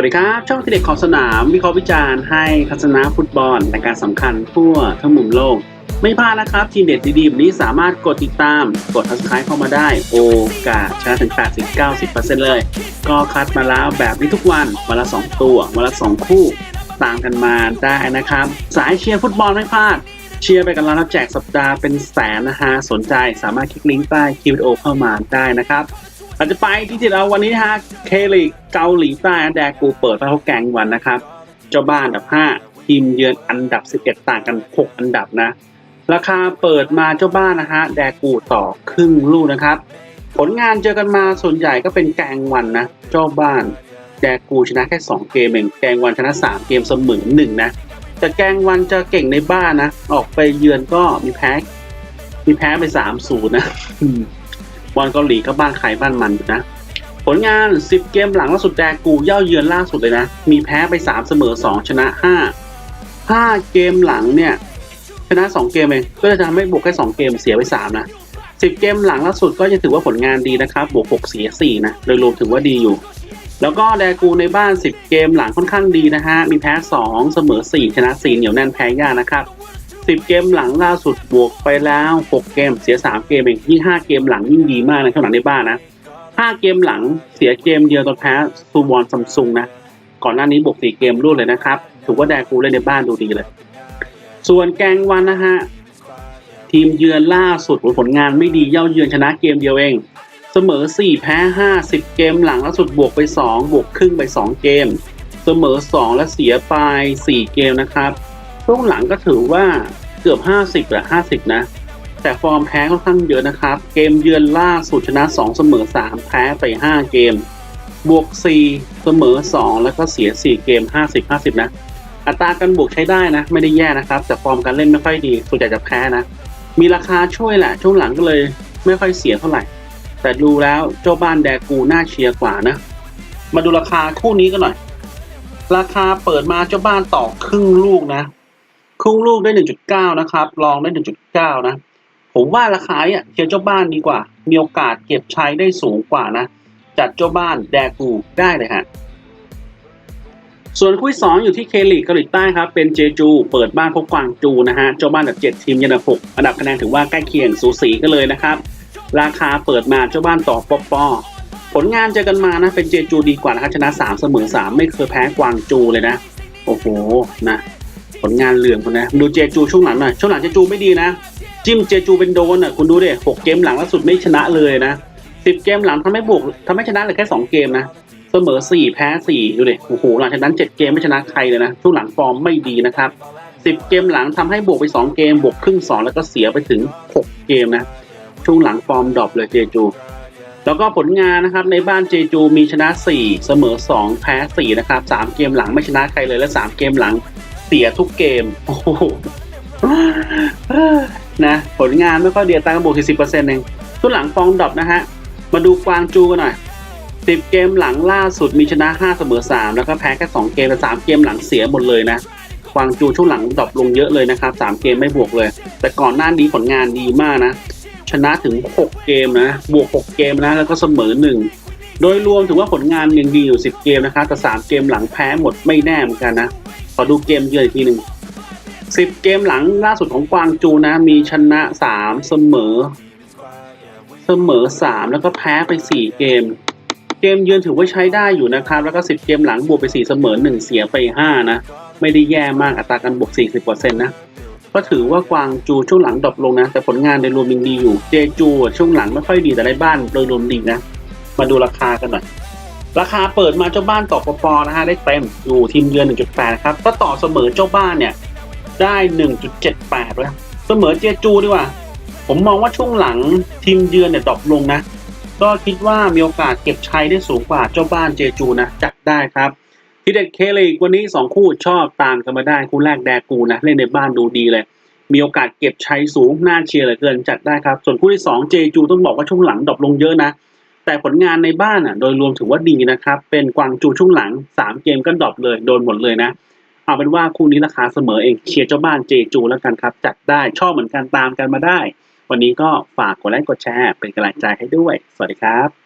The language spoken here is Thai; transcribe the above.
วัสดีครับ ช่องทีเด็ดขอบสนาม วิเคราะห์วิจารณ์ให้ทัศนะฟุตบอลและการสำคัญทั่วทั้งมุมโลก ไม่พลาดนะครับ ทีเด็ดดีๆนี้สามารถกดติดตาม กด subscribe เข้ามาได้ โอกาสชนะถึง 80-90%เลย ก็คัดมาแล้วแบบนี้ทุกวัน วันละ 2 ตัว วันละ 2 คู่ ตามกันมาได้นะครับ สายเชียร์ฟุตบอลไม่พลาดเชียร์ไปกันแล้วนะแจกสัปดาห์เป็นแสนนะฮะสนใจสามารถคลิกลิงก์ใต้คลิปวิดีโอเข้ามาได้นะครับ เราจจะไปที่ที่เราวันนี้นะฮะเคลิกเกาหลีใต้แดกูเปิดพระเขาแกงวันนะครับ เจ้าบ้านอันดับ 5 ทีมเยือนอันดับ 11 ต่างกัน 6 อันดับนะ ราคาเปิดมาเจ้าบ้านนะฮะแดกูต่อครึ่งลูกนะครับ ผลงานเจอกันมาส่วนใหญ่ก็เป็นแกงวันนะ เจ้าบ้านแดกูชนะแค่ 2 เกมเองแกงวันชนะ 3 เกมเสมอหนึ่งนะแต่แกงวันจะเก่งในบ้านนะ ออกไปเยือนก็มีแพ้ มีแพ้ไป3-0นะ บอลเกาหลีก็บ้านใครบ้านมันอยู่นะ ผลงาน 10 เกมหลังล่าสุดแดกูเย่าเยือนล่าสุดเลยนะ มีแพ้ไป 3 เสมอ 2 ชนะ 5 5 เกมหลังเนี่ย ชนะ 2 เกมเองก็จะทำให้บวกแค่ 2 เกมเสียไป 3 นะ 10 เกมหลังล่าสุดก็ยังถือว่าผลงานดีนะครับ บวก 6 เสีย 4 นะ โดยรวมถือว่าดีอยู่ แล้วก็แดกูในบ้าน 10 เกมหลังค่อนข้างดีนะฮะ มีแพ้ 2 เสมอ 4 ชนะ 4 เหนียวแน่นแพ้ยากนะครับ 10เกมหลังล่าสุดบวกไปแล้ว6เกมเสีย3เกมเองยิ่ง5เกมหลังยิ่งดีมากนะข้างหลังในบ้านนะ5เกมหลังเสียเกมเดียวตอนแพ้ซูวอนซัมซุงนะก่อนหน้านี้บวก4เกมรวดเลยนะครับถือว่าแดกูเล่นในบ้านดูดีเลย ส่วนแกงวันนะฮะทีมเยือนล่าสุดผลงานไม่ดีเย่าเยือนชนะเกมเดียวเอง เสมอ 4 แพ้ 5 10 เกมหลังล่าสุดบวกไป 2 บวกครึ่งไป 2 เกม เสมอ 2 และเสียไป 4 เกมนะครับ ช่วงหลังก็ถือว่าเกือบ 50แหละ50 นะ แต่ฟอร์มแพ้ค่อนข้างเยอะนะครับ เกมเยือนล่าสุดชนะ 2 เสมอ 3 แพ้ไป 5 เกม บวก 4 เสมอ 2 แล้วก็เสีย 4 เกม 50 50 นะ อัตราการบวกใช้ได้นะ ไม่ได้แย่นะครับ แต่ฟอร์มการเล่นไม่ค่อยดีส่วนใหญ่จะแพ้นะ มีราคาช่วยแหละ ช่วงหลังก็เลยไม่ค่อยเสียเท่าไหร่ แต่ดูแล้วเจ้าบ้านแดกูน่าเชียร์กว่านะ มาดูราคาคู่นี้กันหน่อย ราคาเปิดมาเจ้าบ้านต่อครึ่งลูกนะ ครึ่งลูกได้ 1.9 นะครับ ลองได้ 1.9 นะ ผมว่าราคาเนี่ยเชียร์เจ้าบ้านดีกว่า มีโอกาสเก็บใช้ได้สูงกว่านะ จัดเจ้าบ้านแดกูได้เลยฮะ ส่วนคู่สองอยู่ที่เคลีกเกาหลีใต้ครับ เป็นเจจู เปิดบ้านพบกวางจูนะฮะ เจ้าบ้านอันดับ 7 ทีมยันดับ6อันดับคะแนนถือว่าใกล้เคียงสูสีกันเลยนะครับ ราคาเปิดมาเจ้าบ้านต่อปอปอผลงานเจอกันมานะ เป็นเจจูดีกว่านะครับชนะ 3 เสมอ 3 ไม่เคยแพ้กวางจูเลยนะ โอ้โห นะ ผลงานเหลืองคนนะดูเจจูช่วงหลังหน่อยช่วงหลังเจจูไม่ดีนะ จิ้มเจจูเป็นโดนอะคุณดูดิหกเกมหลังล่าสุดไม่ชนะเลยนะสิบเกมหลังทำให้บวกทำให้ชนะเหลือแค่สองเกมนะเสมอสี่แพ้สี่ดูดิโอ้โหหลังจากนั้นเจ็ดเกมไม่ชนะใครเลยนะช่วงหลังฟอร์มไม่ดีนะครับสิบเกมหลังทำให้บวกไปสองเกมบวกครึ่งสองแล้วก็เสียไปถึงหกเกมนะช่วงหลังฟอร์มดรอปเลยเจจูแล้วก็ผลงานนะครับในบ้านเจจูมีชนะ 4 เสมอ 2 แพ้ 4 นะครับ 3 เกมหลังไม่ชนะใครเลยและ 3 เกมหลัง เสียทุกเกมโอ้โหนะผลงานไม่ค่อยเดียตามกันบวก40%เองช่วงหลังฟอร์มดอปนะฮะ มาดูกวางจูกันหน่อย10เกมหลังล่าสุดมีชนะ5เสมอ3แล้วก็แพ้แค่2เกมแต่3เกมหลังเสียหมดเลยนะกวางจูช่วงหลังดรอปลงเยอะเลยนะครับ3เกมไม่บวกเลย แต่ก่อนหน้านี้ผลงานดีมากนะ ชนะถึง6เกมนะ บวก6เกมนะ แล้วก็เสมอ1โดยรวมถือว่าผลงานยังดีอยู่10เกมนะครับแต่3เกมหลังแพ้หมดไม่แน่เหมือนกันนะ อดูเกมเยือนอีกทีหนึ่ง10เกมหลังล่าสุดของกวางจูนะ มีชนะ3เสมอ เสมอ3แล้วก็แพ้ไป4เกม เกมเยือนถือว่าใช้ได้อยู่นะครับ แล้วก็10เกมหลังบวกไป4เสมอ1เสียไป5นะ ไม่ได้แย่มากอัตราการบวก40%นนะ ก็ถือว่ากวางจูช่วงหลังดรอปลงนะ แต่ผลงานโดยรวมยังดีอยู่ เจจูช่วงหลังไม่ค่อยดีแต่ในบ้านโดยรวมดีนะ มาดูราคากันหน่อย ราคาเปิดมาเจ้าบ้านต่อปปนะฮะได้เต็มอยู่ทีมเยือน 1.8 ครับ ก็ต่อเสมอเจ้าบ้านเนี่ย ได้ 1.78แล้วเสมอเจจูดีกว่า ผมมองว่าช่วงหลังทีมเยือนเนี่ยดรอปลงนะ ก็คิดว่ามีโอกาสเก็บชัยได้สูงกว่าเจ้าบ้านเจจูนะจัดได้ครับที่เด็ดเคลีกวันนี้ 2 คู่ชอบตามกันมาได้คู่แรกแดกูนะเล่นในบ้านดูดีเลย มีโอกาสเก็บชัยสูงน่าเชียร์เหลือเกินจัดได้ครับ ส่วนคู่ที่2เจจูต้องบอกว่าช่วงหลังดรอปลงเยอะนะ แต่ผลงานในบ้านอะโดยรวมถือว่าดีนะครับ เป็นกวางจูช่วงหลัง 3 เกมก็ดรอปเลยโดนหมดเลยนะ เอาเป็นว่าคู่นี้ราคาเสมอเองเชียร์เจ้าบ้านเจจูแล้วกันครับ จัดได้ชอบเหมือนกันตามกันมาได้ วันนี้ก็ฝากกดไลค์กดแชร์ เป็นกำลังใจให้ด้วย สวัสดีครับ